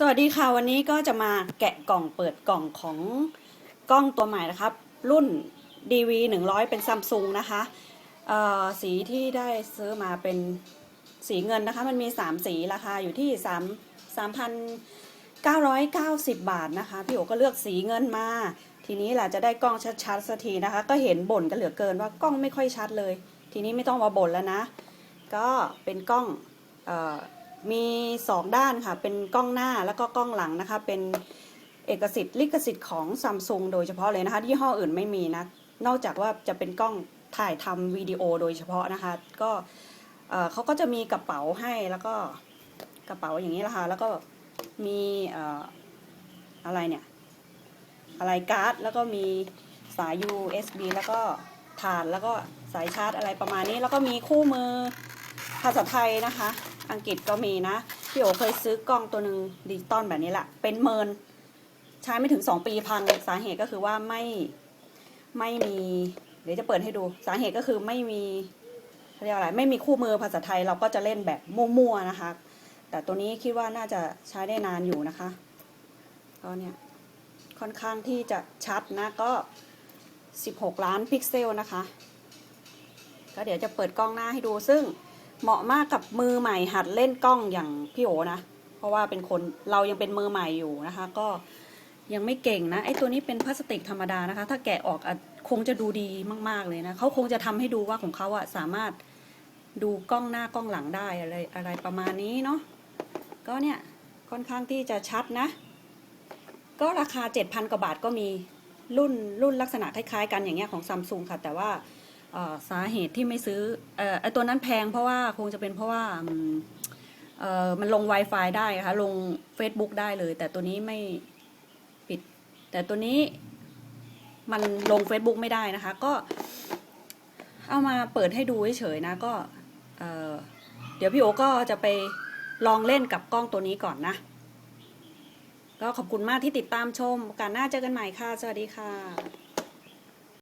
สวัสดีค่ะวันนี้ก็จะมาแกะกล่องเปิดกล่องของกล้องตัวใหม่นะครับ รุ่น DV 100 เป็นซัมซุงนะคะเออสีที่ได้ซื้อมาเป็นสีเงินนะคะ มันมี 3 สีราคาอยู่ที่ 3 3,990 บาทนะคะ พี่โอก็เลือกสีเงินมา ทีนี้ล่ะจะได้กล้องชัดๆสักทีนะคะ ก็เห็นบ่นกันเหลือเกินว่ากล้องไม่ค่อยชัดเลย ทีนี้ไม่ต้องมาบ่นแล้วนะ ก็เป็นกล้องเออ มีสองด้านค่ะ เป็นกล้องหน้าแล้วก็กล้องหลังนะคะ เป็นเอกสิทธิ์ลิขสิทธิ์ของซัมซุงโดยเฉพาะเลยนะคะยี่ห้ออื่นไม่มีนะ นอกจากว่าจะเป็นกล้องถ่ายทำวิดีโอโดยเฉพาะนะคะ ก็เอ่อเขาก็จะมีกระเป๋าให้แล้วก็กระเป๋าอย่างนี้ละค่ะ แล้วก็มีเอ่ออะไรเนี่ย อะไรการ์ด แล้วก็มีสาย USB แล้วก็ฐานแล้วก็สายชาร์จอะไรประมาณนี้ แล้วก็มีคู่มือภาษาไทยนะคะ อังกฤษก็มีนะ พี่โอเคยซื้อกล้องตัวหนึ่งดิจิตอลแบบนี้แหละ เป็นเมิน ใช้ไม่ถึงสองปีพังสาเหตุก็คือว่าไม่ไม่มี เดี๋ยวจะเปิดให้ดูสาเหตุก็คือไม่มีเรียกอะไรไม่มีคู่มือภาษาไทยเราก็จะเล่นแบบมั่วๆนะคะ แต่ตัวนี้คิดว่าน่าจะใช้ได้นานอยู่นะคะก็เนี่ยค่อนข้างที่จะชัดนะก็ 16 ล้านพิกเซลนะคะ ก็เดี๋ยวจะเปิดกล้องหน้าให้ดูซึ่ง เหมาะมากกับมือใหม่หัดเล่นกล้องอย่างพี่โอนะ เพราะว่าเป็นคนเรายังเป็นมือใหม่อยู่นะคะ ก็ยังไม่เก่งนะไอ้ตัวนี้เป็นพลาสติกธรรมดานะคะ ถ้าแกะออกคงจะดูดีมาก ๆเลยนะเขาคงจะทำให้ดูว่าของเขาอะสามารถดูกล้องหน้ากล้องหลังได้อะไรอะไรประมาณนี้เนาะก็เนี่ยค่อนข้างที่จะชัดนะ ก็ราคา 7,000 กว่าบาทก็มีรุ่นรุ่นลักษณะคล้ายๆ กันอย่างเงี้ยของซัมซุงค่ะ แต่ว่า สาเหตุที่ไม่ซื้อเอ่อไอตัวนั้นแพงเพราะว่าคงจะเป็นเพราะว่ามันลง Wi-Fi ได้ค่ะลง Facebook ได้เลย แต่ตัวนี้ไม่ปิด แต่ตัวนี้มันลง Facebook ไม่ได้นะคะ ก็เอามาเปิดให้ดูเฉยๆนะก็เเดี๋ยวพี่โอก็จะไปลองเล่นกับกล้องตัวนี้ก่อนนะ ก็ขอบคุณมากที่ติดตามชมโอกาสหน้าเจอกันใหม่ค่ะ สวัสดีค่ะ